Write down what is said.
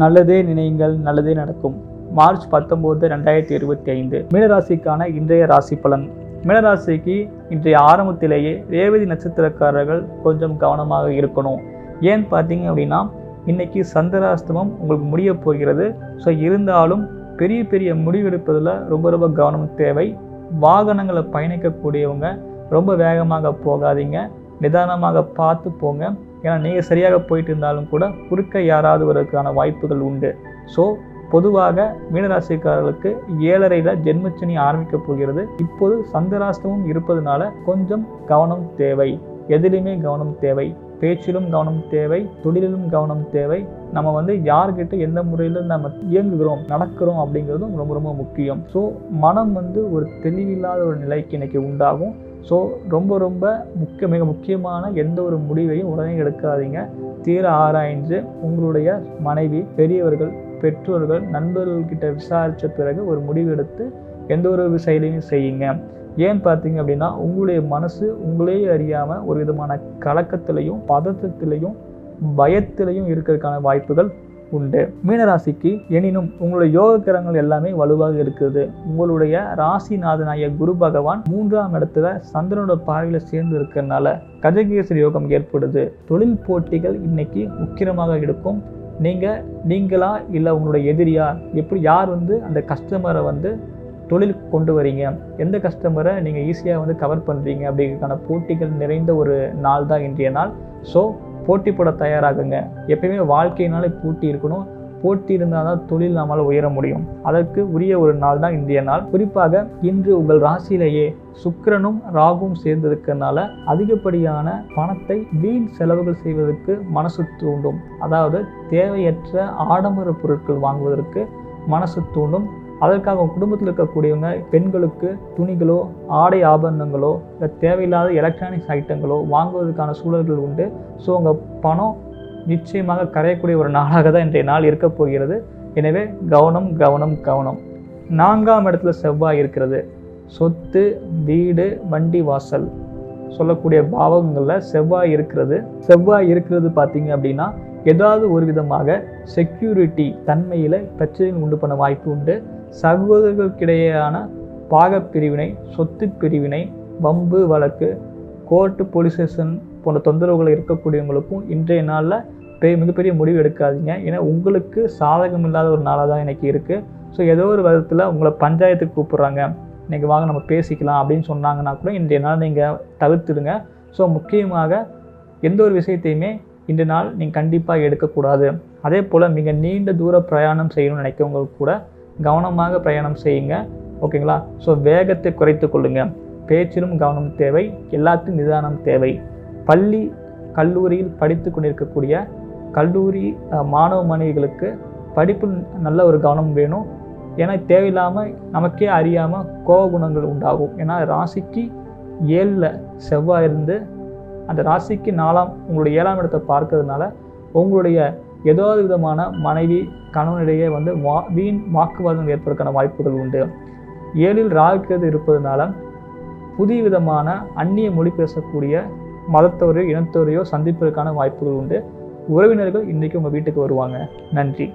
நல்லதே நினையுங்கள் நல்லதே நடக்கும். மார்ச் பத்தொம்போது ரெண்டாயிரத்தி இருபத்தி ஐந்து மீனராசிக்கான இன்றைய ராசி பலன். மீனராசிக்கு இன்றைய ஆரம்பத்திலேயே ரேவதி நட்சத்திரக்காரர்கள் கொஞ்சம் கவனமாக இருக்கணும். ஏன்னு பார்த்தீங்க அப்படின்னா இன்னைக்கு சந்திராஸ்தமம் உங்களுக்கு முடிய போகிறது. ஸோ இருந்தாலும் பெரிய பெரிய முடிவெடுப்பதில் ரொம்ப ரொம்ப கவனம் தேவை. வாகனங்களை பயணிக்கக்கூடியவங்க ரொம்ப வேகமாக போகாதீங்க. நிதானமாக பார்த்து போங்க. ஏன்னா நீங்கள் சரியாக போயிட்டு இருந்தாலும் கூட குறுக்க யாராவது வருவதற்கான வாய்ப்புகள் உண்டு. ஸோ பொதுவாக மீனராசிக்காரர்களுக்கு ஏழரையில் ஜென்மச்சனி ஆரம்பிக்க போகிறது. இப்போது சந்திராஷ்டமும் இருப்பதனால கொஞ்சம் கவனம் தேவை. எதிலுமே கவனம் தேவை. பேச்சிலும் கவனம் தேவை. தொழிலிலும் கவனம் தேவை. நம்ம வந்து யார்கிட்ட எந்த முறையில் நம்ம இயங்குகிறோம் நடக்கிறோம் அப்படிங்கிறதும் ரொம்ப ரொம்ப முக்கியம். ஸோ மனம் வந்து ஒரு தெளிவில்லாத ஒரு நிலைக்கு இன்னைக்கு உண்டாகும். ஸோ ரொம்ப ரொம்ப முக்கிய மிக முக்கியமான எந்த ஒரு முடிவையும் உடனே எடுக்காதீங்க. தீர ஆராய்ந்து உங்களுடைய மனைவி பெரியவர்கள் பெற்றோர்கள் நண்பர்கள்கிட்ட விசாரித்த பிறகு ஒரு முடிவு எடுத்து எந்த ஒரு செயலையும் செய்யுங்க. ஏன் பார்த்தீங்க அப்படின்னா உங்களுடைய மனசு உங்களே அறியாமல் ஒரு விதமான கலக்கத்திலையும் பதட்டத்திலையும் பயத்திலையும் இருக்கிறதுக்கான வாய்ப்புகள் உண்டு. மீனராசிக்கு எனினும் உங்களுடைய யோகக்கிரகங்கள் எல்லாமே வலுவாக இருக்குது. உங்களுடைய ராசிநாதனாய குரு பகவான் மூன்றாம் இடத்துல சந்திரனோட பார்வையில் சேர்ந்து இருக்கிறதுனால கஜகேசரி யோகம் ஏற்படுது. தொழில் போட்டிகள் இன்னைக்கு உக்கிரமாக இருக்கும். நீங்கள் நீங்களா இல்லை உங்களுடைய எதிரியா? எப்படி யார் வந்து அந்த கஸ்டமரை வந்து தொழில் கொண்டு வரீங்க? எந்த கஸ்டமரை நீங்கள் ஈஸியாக வந்து கவர் பண்ணுறீங்க அப்படிங்கிறதுக்கான போட்டிகள் நிறைந்த ஒரு நாள் தான் இன்றைய நாள். ஸோ போட்டி போட தயாராகுங்க. எப்பயுமே வாழ்க்கையினாலே போட்டி இருக்கணும். போட்டி இருந்தால் தான் தொழில் நம்மால் உயர முடியும். அதற்கு உரிய ஒரு நாள் தான் இன்றைய நாள். குறிப்பாக இன்று உங்கள் ராசியிலேயே சுக்கரனும் ராகுவும் சேர்ந்திருக்கிறதுனால அதிகப்படியான பணத்தை வீண் செலவுகள் செய்வதற்கு மனசு தூண்டும். அதாவது தேவையற்ற ஆடம்பர பொருட்கள் வாங்குவதற்கு மனசு தூண்டும். அதற்காக உங்கள் குடும்பத்தில் இருக்கக்கூடியவங்க பெண்களுக்கு துணிகளோ ஆடை ஆபரணங்களோ இல்லை தேவையில்லாத எலக்ட்ரானிக்ஸ் ஐட்டங்களோ வாங்குவதற்கான சூழல்கள் உண்டு. ஸோ உங்கள் பணம் நிச்சயமாக கரையக்கூடிய ஒரு நாளாக தான் இன்றைய நாள் இருக்க போகிறது. எனவே கவனம் கவனம் கவனம். நான்காம் இடத்துல செவ்வாய் இருக்கிறது. சொத்து வீடு வண்டி வாசல். சொல்லக்கூடிய பாவகங்களில் செவ்வாய் இருக்கிறது. செவ்வாய் இருக்கிறது பார்த்தீங்க அப்படின்னா ஏதாவது ஒரு விதமாக செக்யூரிட்டி தன்மையில் பிரச்சனைகள் உண்டு பண்ண வாய்ப்பு உண்டு. சகோதரர்களுக்கிடையேயான பாகப்பிரிவினை சொத்து பிரிவினை வம்பு வழக்கு கோர்ட்டு போலீஸ் ஸ்டேஷன் போன்ற தொந்தரவுகள் இருக்கக்கூடியவங்களுக்கும் இன்றைய நாளில் பெரிய மிகப்பெரிய முடிவு எடுக்காதீங்க. ஏன்னா உங்களுக்கு சாதகம் இல்லாத ஒரு நாளாக தான் இன்றைக்கி இருக்குது ஸோ ஏதோ ஒரு விதத்தில் உங்களை பஞ்சாயத்துக்கு கூப்பிட்றாங்க. இன்றைக்கி வாங்க நம்ம பேசிக்கலாம் அப்படின்னு சொன்னாங்கன்னா கூட இன்றைய நாள் நீங்கள் தவிர்த்துடுங்க. ஸோ முக்கியமாக எந்த ஒரு விஷயத்தையுமே இன்றைய நாள் நீங்கள் கண்டிப்பாக எடுக்கக்கூடாது. அதே போல் மிக நீண்ட தூர பிரயாணம் செய்யணும்னு நினைக்கிறவங்களுக்கு கூட கவனமாக பிரயாணம் செய்யுங்க. ஓகேங்களா? ஸோ வேகத்தை குறைத்து கொள்ளுங்கள் பேச்சிலும் கவனம் தேவை எல்லாத்தையும் நிதானம் தேவை. பள்ளி கல்லூரியில் படித்து கொண்டிருக்கக்கூடிய கல்லூரி மாணவ மாணவிகளுக்கு படிப்பில் நல்ல ஒரு கவனம் வேணும். ஏன்னா தேவையில்லாமல் நமக்கே அறியாமல் கோப குணங்கள் உண்டாகும். ஏன்னா ராசிக்கு ஏழில் செவ்வாய் இருந்து அந்த ராசிக்கு நாலாம் உங்களுடைய ஏழாம் இடத்தை பார்க்கறதுனால உங்களுடைய ஏதாவது விதமான மனைவி கணவனிடையே வந்து வா வீண் வாக்குவாதம் ஏற்பதற்கான வாய்ப்புகள் உண்டு. ஏழில் ராகுக்கேது இருப்பதனால புதிய விதமான அந்நிய மொழி பேசக்கூடிய மதத்தவரையோ இனத்தவரையோ சந்திப்பதற்கான வாய்ப்புகள் உண்டு. உறவினர்கள் இன்றைக்கு உங்கள் வீட்டுக்கு வருவாங்க. நன்றி.